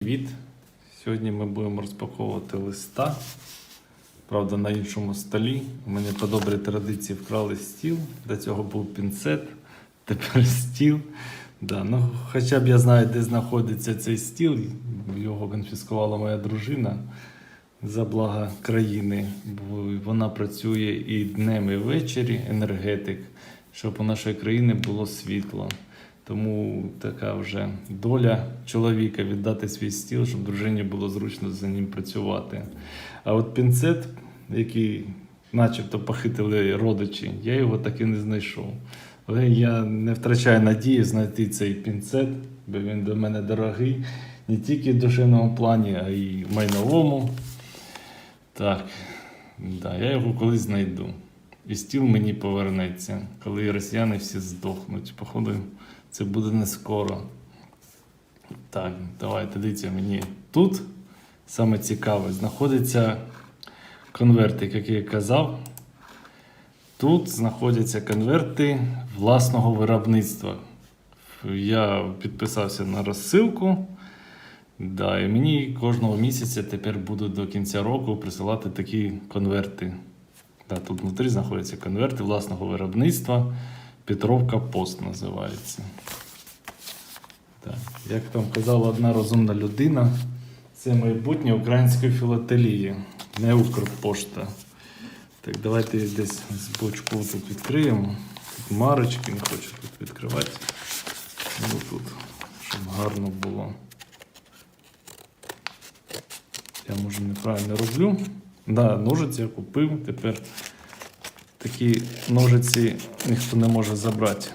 Привіт! Сьогодні ми будемо розпаковувати листа. Правда, на іншому столі. У мене по добрій традиції вкрали стіл. До цього був пінцет, тепер стіл. Да, ну, хоча б я знаю, де знаходиться цей стіл. Його конфіскувала моя дружина за блага країни. Бо Вона працює і днем, і ввечері, енергетик, щоб у нашої країни було світло. Тому така вже доля чоловіка віддати свій стіл, щоб дружині було зручно за ним працювати. А от пінцет, який начебто похитили родичі, я його так і не знайшов. Але я не втрачаю надії знайти цей пінцет, бо він до мене дорогий не тільки в душевному плані, а й в майновому. Так, да, я його колись знайду. І стіл мені повернеться, коли росіяни всі здохнуть. Походу, це буде не скоро. Так, давайте дивіться мені. Тут саме цікаве знаходиться конвертик, який я казав. Тут знаходяться конверти власного виробництва. Я підписався на розсилку. Да, і мені кожного місяця тепер будуть до кінця року присилати такі конверти. Да, тут внутрі знаходяться конверти власного виробництва. Петровка Пост називається. Так. Як там казала одна розумна людина, це майбутнє української філателії, не Укрпошта. Так, давайте десь з бочку тут відкриємо. Тут марочки, не хочу тут відкривати. Ну тут, щоб гарно було. Я може неправильно роблю. Да, ножиці я купив. Тепер такі ножиці ніхто не може забрати.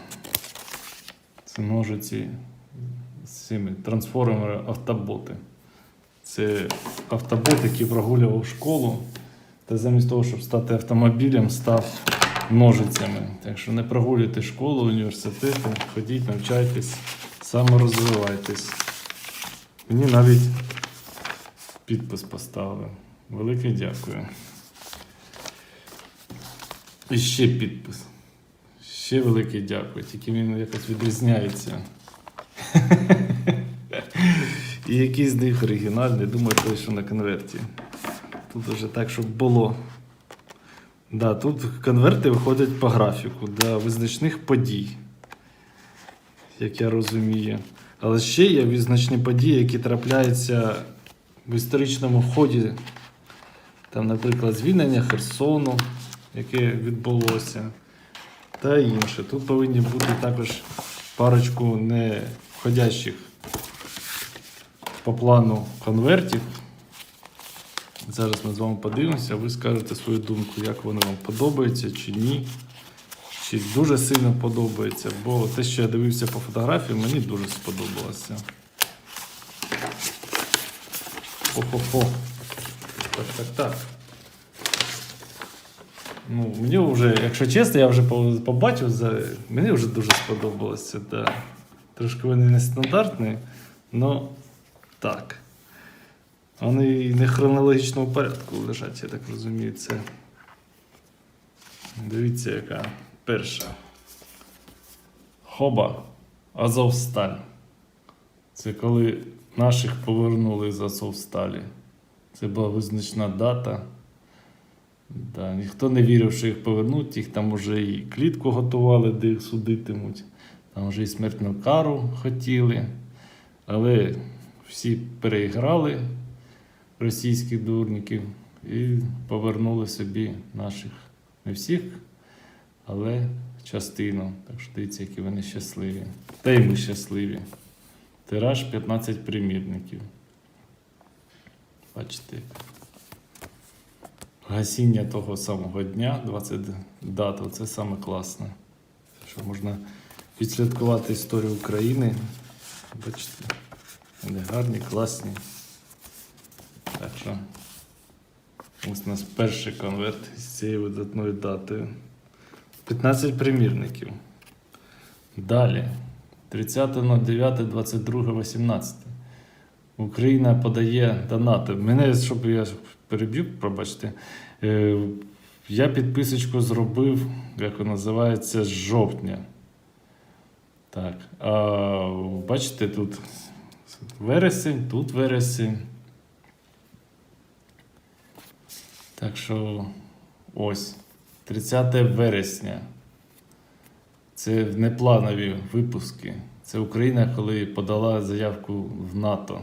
Це ножиці з цими трансформери автоботи. Це автобот, який прогулював школу, та замість того, щоб стати автомобілем, став ножицями. Так що не прогулюйте школу, університети, ходіть, навчайтесь, саморозвивайтесь. Мені навіть підпис поставили. Велике дякую. І ще підпис. Ще велике дякую, тільки він якось відрізняється. І який з них оригінальний, думаю, той, що на конверті. Тут вже так, щоб було. Да, тут конверти виходять по графіку для визначних подій, як я розумію. Але ще є визначні події, які трапляються в історичному ході. Там, наприклад, звільнення Херсону, яке відбулося, та інше. Тут повинні бути також парочку не входящих по плану конвертів. Зараз ми з вами подивимося, ви скажете свою думку, як вони вам подобаються чи ні. Чи дуже сильно подобається, бо те, що я дивився по фотографії, мені дуже сподобалося. Хо-хо-хо. Так, так, так. Ну, мені вже, якщо чесно, я вже побачив, мені вже дуже сподобалося. Да. Трошки вони нестандартні, але так. Вони і не хронологічному порядку лежать, я так розумію. Це. Дивіться, яка перша. Хоба. Азовсталь. Це коли наших повернули з Азовсталі. Це була визначна дата. Да, ніхто не вірив, що їх повернуть, їх там вже і клітку готували, де їх судитимуть. Там вже і смертну кару хотіли. Але всі переіграли російських дурників і повернули собі наших не всіх, але частину. Так що дивіться, які вони щасливі. Та й ми щасливі. Тираж 15 примірників. Бачите. Гасіння того самого дня, 20 дату, це саме класне. Що можна відслідкувати історію України. Бачите, вони гарні, класні. Так що ось у нас перший конверт з цією видатною датою. 15 примірників. Далі. 30.09.22.18. Україна подає донати. Мене, щоб я переб'ю, пробачте, е, я підписочку зробив, як вона називається, з жовтня. Так. А бачите, тут вересень, тут вересень. Так що ось 30 вересня. Це непланові випуски. Це Україна, коли подала заявку в НАТО.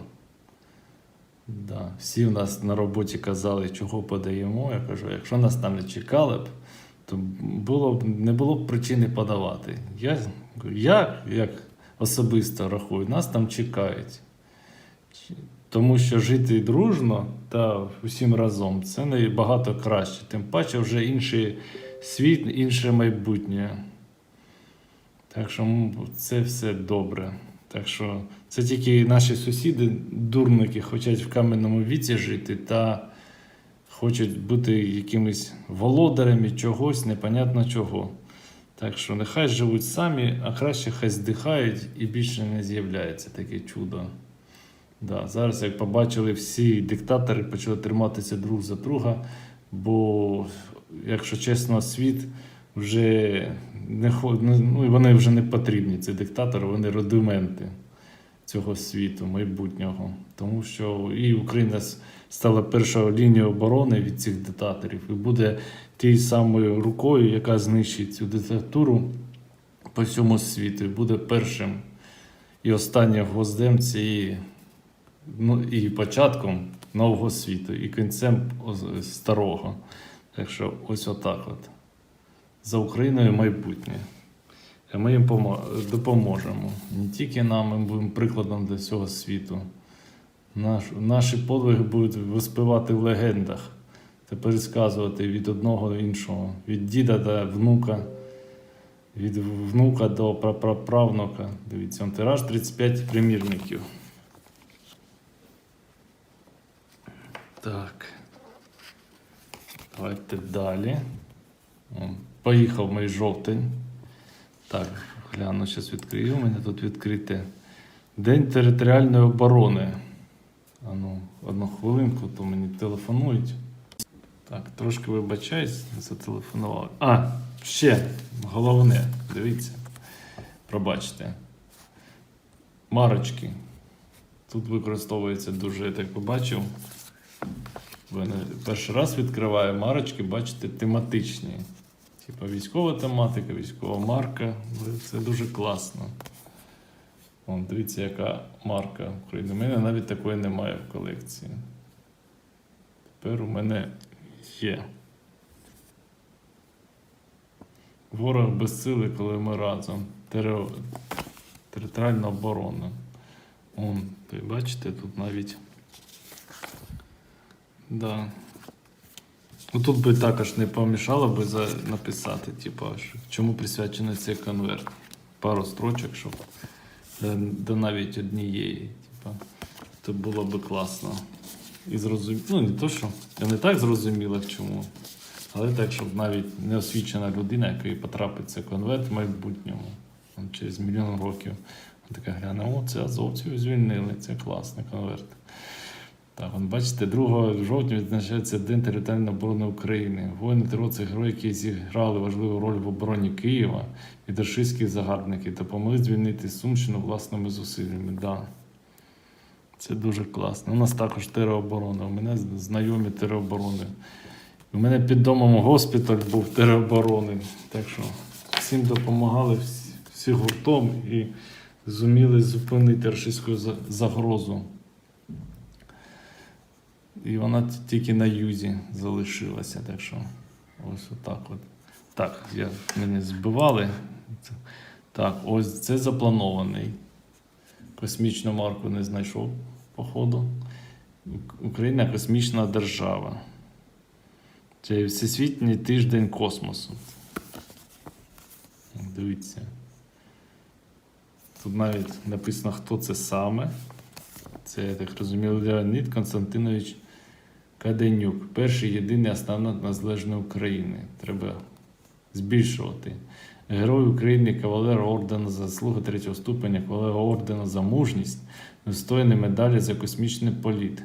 Да. Всі в нас на роботі казали, чого подаємо. Я кажу, якщо нас там не чекали б, то було б, не було б причини подавати. Я, я як особисто рахую, нас там чекають. Тому що жити дружно та усім разом це набагато краще. Тим паче вже інший світ, інше майбутнє. Так що це все добре. Так що це тільки наші сусіди, дурники, хочуть в кам'яному віці жити та хочуть бути якимись володарями чогось, непонятно чого. Так що нехай живуть самі, а краще хай здихають і більше не з'являється таке чудо. Да, зараз, як побачили, всі диктатори почали триматися друг за друга, бо, якщо чесно, світ вже не ну, і вони вже не потрібні, ці диктатори, вони рудименти цього світу, майбутнього. Тому що і Україна стала першою лінією оборони від цих диктаторів і буде тією самою рукою, яка знищить цю диктатуру по всьому світу, і буде першим і останнім гвоздем цієї ну, і початком нового світу, і кінцем старого. Так що ось отак от. За Україною майбутнє. І ми їм допоможемо. Не тільки нам, ми будемо прикладом для всього світу. Наш, наші подвиги будуть виспівати в легендах та пересказувати від одного до іншого, від діда до внука, від внука до прапраправнука. Дивіться, тираж 35 примірників. Так. Давайте далі. Поїхав мій жовтень. Так, гляну, зараз відкрию. У мене тут відкрите. День територіальної оборони. А ну, одну хвилинку, то мені телефонують. Так, трошки вибачаюсь, зателефонували. А, ще головне, дивіться. Пробачте. Марочки. Тут використовується дуже, я так побачив. Перший раз відкриваю марочки, бачите, тематичні. Типа військова тематика, військова марка. Це дуже класно. Вон, дивіться, яка марка України. У мене навіть такої немає в колекції. Тепер у мене є. Ворог безсили, коли ми разом. Територіальна оборона. Вон, ви бачите, тут навіть. Да. Ну, тут би також не помішало би за... написати, типу, що- чому присвячений цей конверт. Пару строчок, щоб да, да навіть однієї. Типу, то було би класно. І зрозуміло. Ну, не то, що я не так зрозуміла, чому. Але так, щоб навіть неосвічена людина, якій потрапить цей конверт в майбутньому, там, через мільйон років, така гляне, о, це азовців звільнили, це класний конверт. Так, от бачите, 2 жовтня відзначається День територіальної оборони України. Воїни ТРО це герої, які зіграли важливу роль в обороні Києва від рашистських загарбників та допомогли звільнити Сумщину власними зусиллями. Да. Це дуже класно. У нас також тероборона. У мене знайомі тероборони. У мене під домом госпіталь був тероборони. Так що всім допомагали всі, всі гуртом і зуміли зупинити рашистську загрозу. І вона тільки на юзі залишилася. Так що ось отак от. Так, я, мене збивали. Так, ось це запланований. Космічну марку не знайшов, походу. Україна космічна держава. Це Всесвітній тиждень космосу. Дивіться. Тут навіть написано, хто це саме. Це, я так розумію, Леонід Константинович Каденюк. Перший єдиний основник незалежної України. Треба збільшувати. Герой України, кавалер ордена за заслуги третього ступеня, кавалер ордена за мужність, достойний медалі за космічний політ.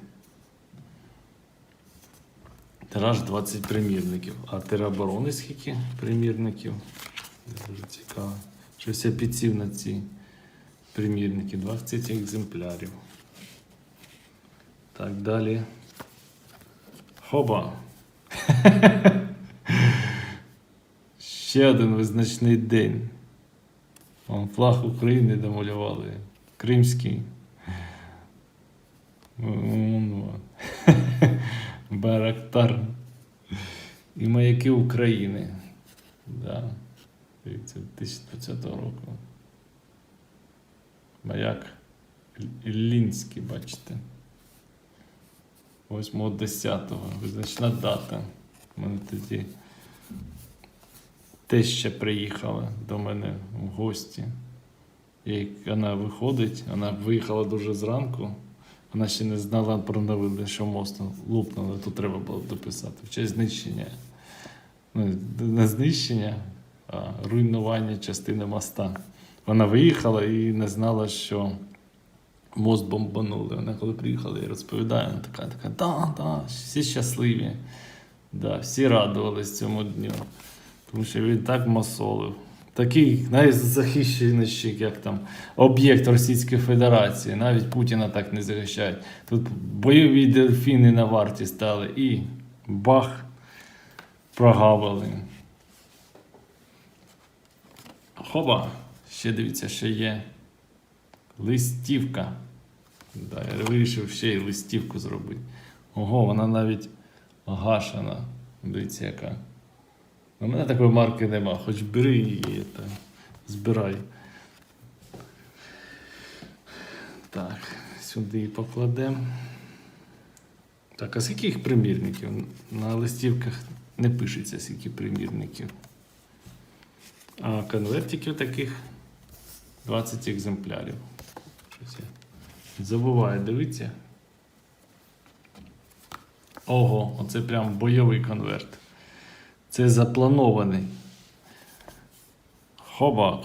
Тираж 20 примірників. А тероборони скільки примірників? Дуже цікаво. Щось я підсів на ці примірники. 20 екземплярів. Так, далі. Хоба. Ще один визначний день. Вон флаг України домалювали. Кримський. Барактар. І маяки України. Да. Дивіться, 2020 року. Маяк Іллінський, бачите. 8.10. Визначна дата. Мене тоді теща приїхала до мене в гості. І вона виходить, вона виїхала дуже зранку. Вона ще не знала про новини, що мост лупнули, тут треба було дописати. В честь знищення. Ну, не знищення, а руйнування частини моста. Вона виїхала і не знала, що мост бомбанули. Вона коли приїхала і розповідає, вона така, така, да, да, всі щасливі. Да, всі радувались цьому дню. Тому що він так масолив. Такий найзахищеніший, як там, об'єкт Російської Федерації. Навіть Путіна так не захищають. Тут бойові дельфіни на варті стали і бах, прогавили. Хоба, ще дивіться, що є листівка. Да, я вирішив ще й листівку зробити. Ого, вона навіть гашена. Дивіться, яка. У мене такої марки нема, хоч бери її та збирай. Так, сюди її покладемо. Так, а скільки їх примірників? На листівках не пишеться, скільки примірників. А конвертиків таких 20 екземплярів. Щось я забуваю, дивіться. Ого, оце прям бойовий конверт. Це запланований. Хоба,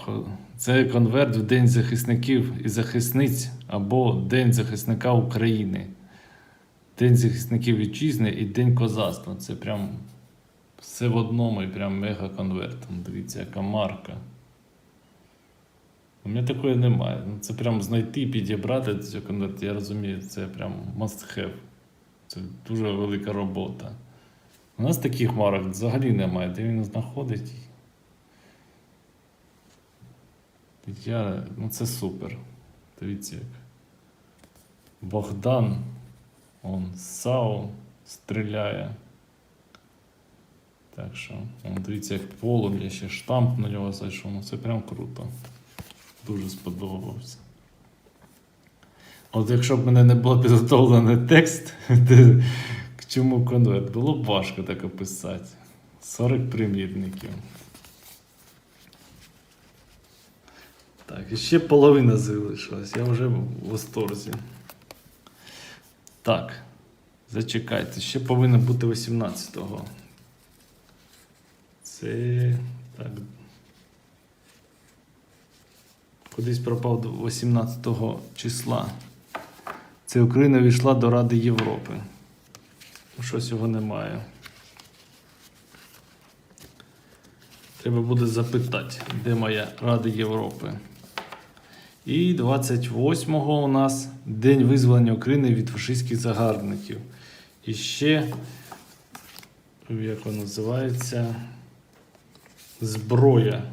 це конверт в День захисників і захисниць або День захисника України. День захисників вітчизни і День козацтва. Це прям все в одному і прям мега конверт. Дивіться, яка марка. У мене такої немає. Ну, Це прям знайти, підібрати цей конверт, я розумію, це прям must have. Це дуже велика робота. У нас таких марок взагалі немає, де він знаходить. Я, ну це супер. Дивіться як. Богдан, он САУ стріляє. Так що, дивіться, як полум'я, ще штамп на нього зайшов. Ну це прям круто. Дуже сподобався. От якщо б мене не було підготовлений текст, к чому конверт, було б важко так описати. 40 примірників. Так, і ще половина залишилась. Я вже в восторзі. Так, зачекайте, ще повинно бути 18-го. Це. Так. Кудись пропав до 18 числа. Це Україна війшла до Ради Європи. Ну, Щось його немає. Треба буде запитати, де моя Рада Європи. І 28-го у нас День визволення України від фашистських загарбників. І ще, як воно називається, зброя.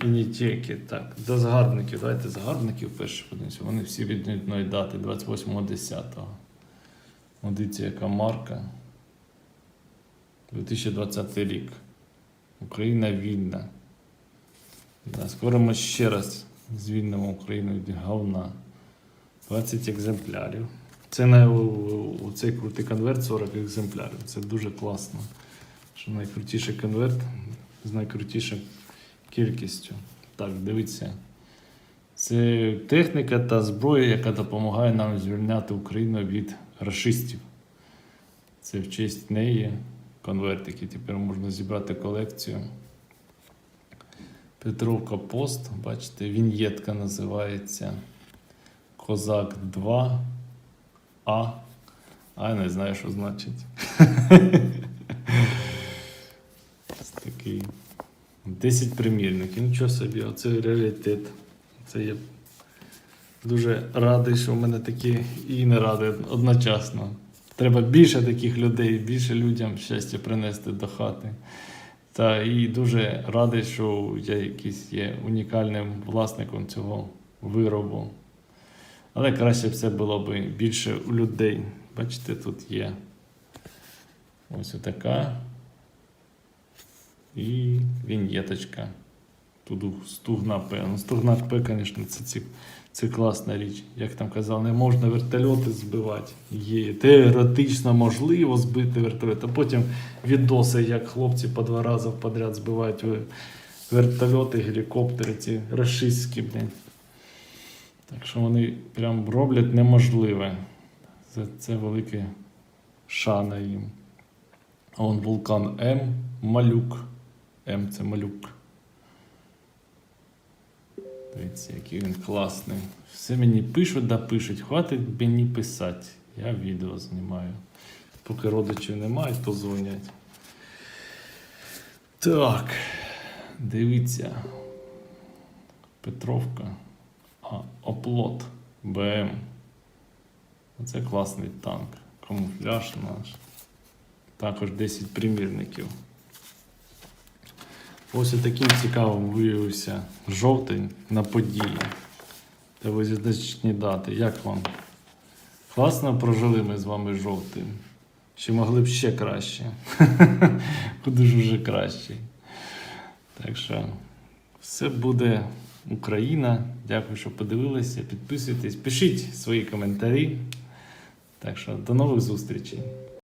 І не тільки. Так, до загарбників. Давайте загарбників перше подивимося. Вони всі від одної дати 28.10. От Дивіться, яка марка. 2020 рік. Україна вільна. Да, скоро ми ще раз звільнимо Україну від говна. 20 екземплярів. Це на у, цей крутий конверт 40 екземплярів. Це дуже класно. Що найкрутіший конверт з найкрутішою кількістю. Так, дивіться. Це техніка та зброя, яка допомагає нам звільняти Україну від рашистів. Це в честь неї конвертики. Тепер можна зібрати колекцію. Петровка Пост, бачите, віньєтка називається Козак 2 А. А я не знаю, що значить. Такий. 10 примірників. Нічого собі, оце реалітет. Це я Дуже радий, що в мене такі і не радий одночасно. Треба більше таких людей, більше людям щастя принести до хати. Та і дуже радий, що я якийсь є унікальним власником цього виробу. Але краще це було б більше у людей. Бачите, тут є ось така. І віньєточка. Тут стугна П. Ну, стугна П, звісно, це, це, це класна річ. Як там казали, не можна вертольоти збивати. Є теоретично можливо збити вертольот, а потім відоси, як хлопці по два рази подряд збивають вертольоти, гелікоптери, ці рашистські, блін. Так що вони прям роблять неможливе. Це, це велике шана їм. А вон вулкан М, малюк. М це малюк. Дивіться, який він класний. Все мені пишуть, да пишуть. Хватить мені писати. Я відео знімаю. Поки родичів немає, то дзвонять. Так. Дивіться. Петровка. А, оплот. БМ. Оце класний танк. Камуфляж наш. Також 10 примірників. Ось таким цікавим виявився жовтень на події та визначні дати. Як вам? Класно прожили ми з вами жовтень. Чи могли б ще краще? Куди ж уже краще. Так що все буде Україна. Дякую, що подивилися. Підписуйтесь, пишіть свої коментарі. Так що до нових зустрічей.